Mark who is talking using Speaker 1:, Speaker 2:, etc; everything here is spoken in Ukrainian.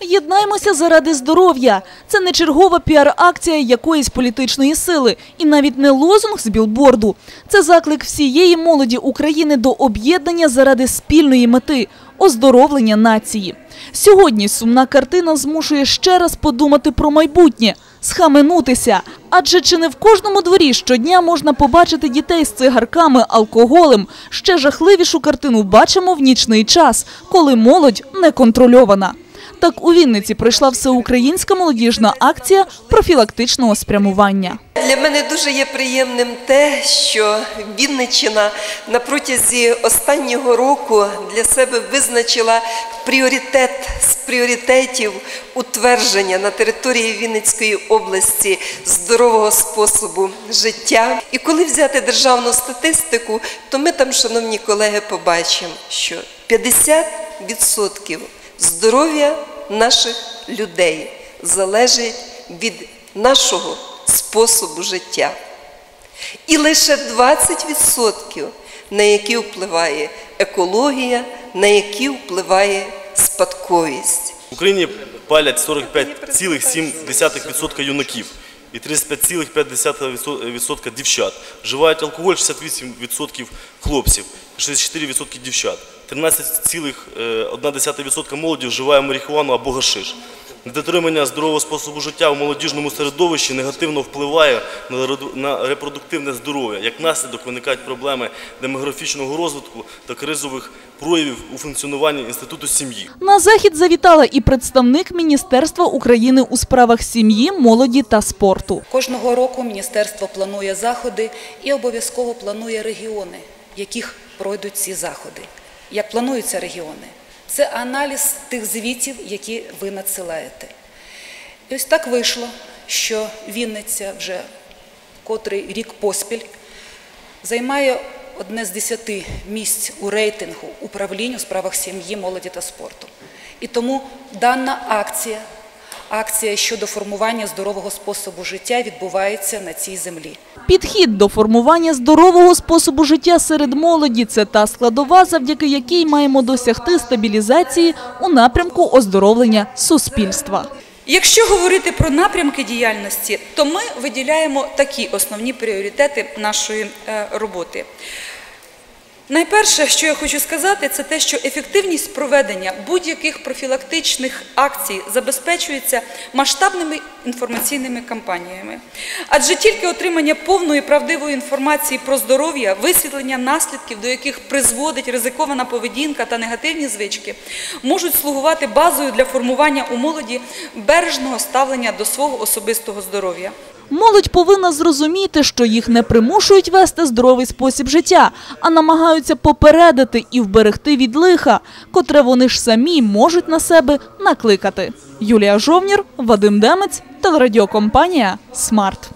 Speaker 1: Єднаймося заради здоров'я. Це не чергова піар-акція якоїсь політичної сили і навіть не лозунг з білборду. Це заклик всієї молоді України до об'єднання заради спільної мети – оздоровлення нації. Сьогодні сумна картина змушує ще раз подумати про майбутнє, схаменутися. Адже чи не в кожному дворі щодня можна побачити дітей з цигарками, алкоголем. Ще жахливішу картину бачимо в нічний час, коли молодь неконтрольована. Так у Вінниці пройшла всеукраїнська молодіжна акція профілактичного спрямування.
Speaker 2: Для мене дуже є приємним те, що Вінниччина на протязі останнього року для себе визначила пріоритет з пріоритетів утвердження на території Вінницької області здорового способу життя. І коли взяти державну статистику, то ми там, шановні колеги, побачимо, що 50% здоров'я наших людей залежить від нашого способу життя. І лише 20% на які впливає екологія, на які впливає спадковість.
Speaker 3: В Україні палять 45,7% юнаків і 35,5% дівчат. Вживають алкоголь 68% хлопців, 64% дівчат. 13,1% молоді вживає марихуану або гашиш. Недотримання здорового способу життя у молодіжному середовищі негативно впливає на репродуктивне здоров'я. Як наслідок виникають проблеми демографічного розвитку та кризових проявів у функціонуванні інституту сім'ї.
Speaker 1: На захід завітала і представник Міністерства України у справах сім'ї, молоді та спорту.
Speaker 4: Кожного року міністерство планує заходи і обов'язково планує регіони, в яких пройдуть ці заходи. Як плануються регіони? Це аналіз тих звітів, які ви надсилаєте. І ось так вийшло, що Вінниця вже котрий рік поспіль займає одне з десяти місць у рейтингу управлінь у справах сім'ї, молоді та спорту. І тому дана акція, акція щодо формування здорового способу життя відбувається на цій землі.
Speaker 1: Підхід до формування здорового способу життя серед молоді – це та складова, завдяки якій маємо досягти стабілізації у напрямку оздоровлення суспільства.
Speaker 4: Якщо говорити про напрямки діяльності, то ми виділяємо такі основні пріоритети нашої е, роботи. Найперше, що я хочу сказати, це те, що ефективність проведення будь-яких профілактичних акцій забезпечується масштабними інформаційними кампаніями. Адже тільки отримання повної правдивої інформації про здоров'я, висвітлення наслідків, до яких призводить ризикована поведінка та негативні звички, можуть слугувати базою для формування у молоді бережного ставлення до свого особистого здоров'я.
Speaker 1: Молодь повинна зрозуміти, що їх не примушують вести здоровий спосіб життя, а намагаються попередити і вберегти від лиха, котре вони ж самі можуть на себе накликати. Юлія Жовнір, Вадим Демець, телерадіокомпанія «Смарт».